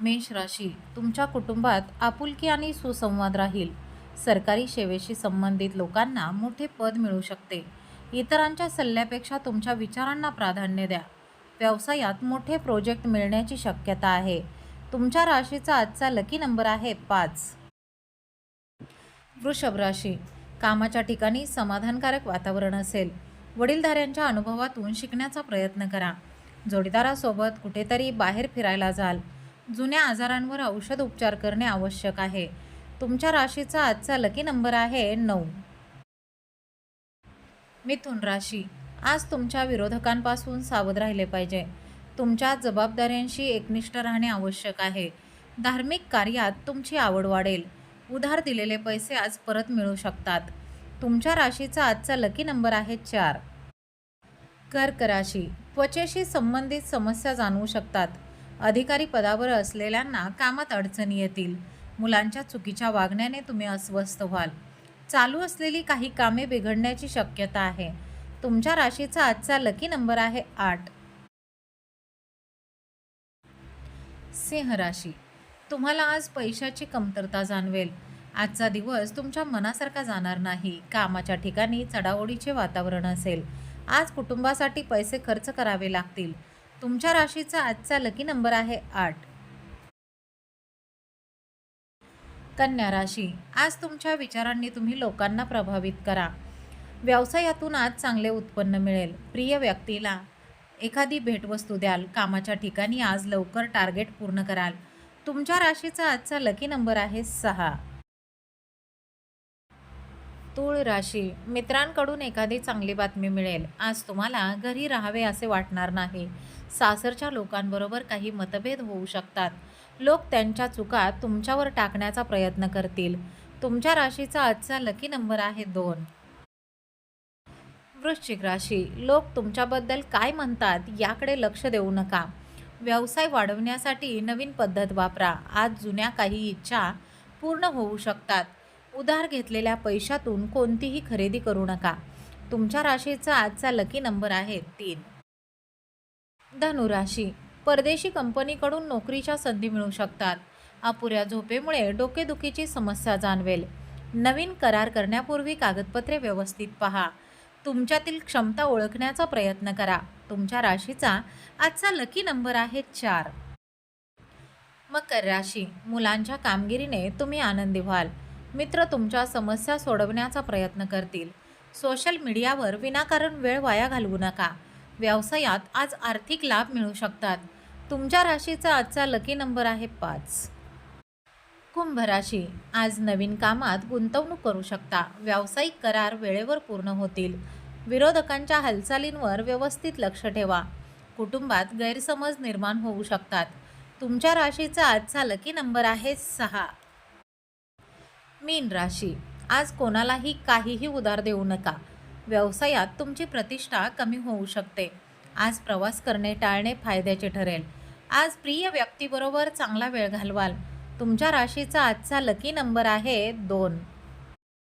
मेष राशी तुमच्या कुटुंबात आपुलकी आणि सुसंवाद राहील. सरकारी सेवेशी संबंधित लोकांना मोठे पद मिळू शकते. इतरांच्या सल्ल्यापेक्षा तुमच्या विचारांना प्राधान्य द्या. व्यवसायात मोठे प्रोजेक्ट मिळण्याची शक्यता आहे. तुमच्या राशीचा आजचा लकी नंबर आहे पाच. वृषभ राशी कामाच्या ठिकाणी समाधानकारक वातावरण असेल. वडीलधाऱ्यांच्या अनुभवातून शिकण्याचा प्रयत्न करा. जोडीदारासोबत कुठेतरी बाहेर फिरायला जाल. जुन्या आजारांवर औषध उपचार करणे आवश्यक आहे. तुमच्या राशीचा आजचा लकी नंबर आहे नऊ. मिथुन राशी. आज तुमच्या विरोधकांपासून सावध राहिले पाहिजे. तुमच्या जबाबदाऱ्यांशी एकनिष्ठ राहणे आवश्यक आहे. धार्मिक कार्यात तुमची आवड वाढेल. उधार दिलेले पैसे आज परत मिळू शकतात. तुमच्या राशीचा आजचा लकी नंबर आहे चार. कर्क राशी. त्वचेशी संबंधित समस्या जाणवू शकतात. अधिकारी पदावर असलेल्यांना कामात अडचणी येतील. मुलांच्या चुकीच्या वागण्याने तुम्ही अस्वस्थ व्हाल. चालू असलेली काही कामे बिघडण्याची शक्यता आहे. तुमच्या राशीचा आजचा लकी नंबर आहे आठ. सिंह राशी. तुम्हाला आज पैशाची कमतरता जाणवेल. आजचा दिवस तुमच्या मनासारखा जाणार नाही. कामाच्या ठिकाणी चढाओढीचे वातावरण असेल. आज कुटुंबासाठी पैसे खर्च करावे लागतील. तुमच्या राशीचा आजचा लकी नंबर आहे आठ. कन्या राशी. आज तुमच्या विचारांनी तुम्ही लोकांना प्रभावित करा. व्यवसायातून आज चांगले उत्पन्न मिळेल. प्रिय व्यक्तीला एखादी भेटवस्तू द्याल. कामाच्या ठिकाणी आज लवकर टार्गेट पूर्ण कराल. तुमच्या राशीचा आजचा लकी नंबर आहे सहा. तूळ राशी. मित्रांकडून एखादी चांगली बातमी मिळेल. आज तुम्हाला घरी राहावे असे वाटणार नाही. सासरच्या लोकांबरोबर काही मतभेद होऊ शकतात. लोक त्यांच्या चुका तुमच्यावर टाकण्याचा प्रयत्न करतील. तुमच्या राशीचा आजचा लकी नंबर आहे दोन. वृश्चिक राशी. लोक तुमच्याबद्दल काय म्हणतात याकडे लक्ष देऊ नका. व्यवसाय वाढवण्यासाठी नवीन पद्धत वापरा. आज जुन्या काही इच्छा पूर्ण होऊ शकतात. उधार घेतलेल्या पैशातून कोणतीही खरेदी करू नका. तुमच्या राशीचा आजचा लकी नंबर आहे तीन. धनुराशी. परदेशी कंपनीकडून नोकरीच्या संधी मिळू शकतात. अपुऱ्या झोपेमुळे डोकेदुखीची समस्या जाणवेल. नवीन करार करण्यापूर्वी कागदपत्रे व्यवस्थित पहा. तुमच्यातील क्षमता ओळखण्याचा प्रयत्न करा. तुमच्या राशीचा आजचा लकी नंबर आहे चार. मकर राशी. मुलांच्या कामगिरीने तुम्ही आनंदी व्हाल. मित्र तुमच्या समस्या सोडवण्याचा प्रयत्न करतील. सोशल मीडियावर विनाकारण वेळ वाया घालवू नका. व्यवसायात आज आर्थिक लाभ मिळू शकतात. तुमच्या राशीचा आजचा लकी नंबर आहे पाच. कुंभ राशी. आज नवीन कामात गुंतवणूक करू शकता. व्यावसायिक करार वेळेवर पूर्ण होतील. विरोधकांच्या हालचालींवर व्यवस्थित लक्ष ठेवा. कुटुंबात गैरसमज निर्माण होऊ शकतात. तुमच्या राशीचा आजचा लकी नंबर आहे सहा. मीन राशी. आज कोणालाही काहीही उधार देऊ नका. व्यवसायात तुमची प्रतिष्ठा कमी होऊ शकते. आज प्रवास करणे टाळणे फायद्याचे ठरेल. आज प्रिय व्यक्तीबरोबर चांगला वेळ घालवाल. तुमच्या राशीचा आजचा लकी नंबर आहे दोन.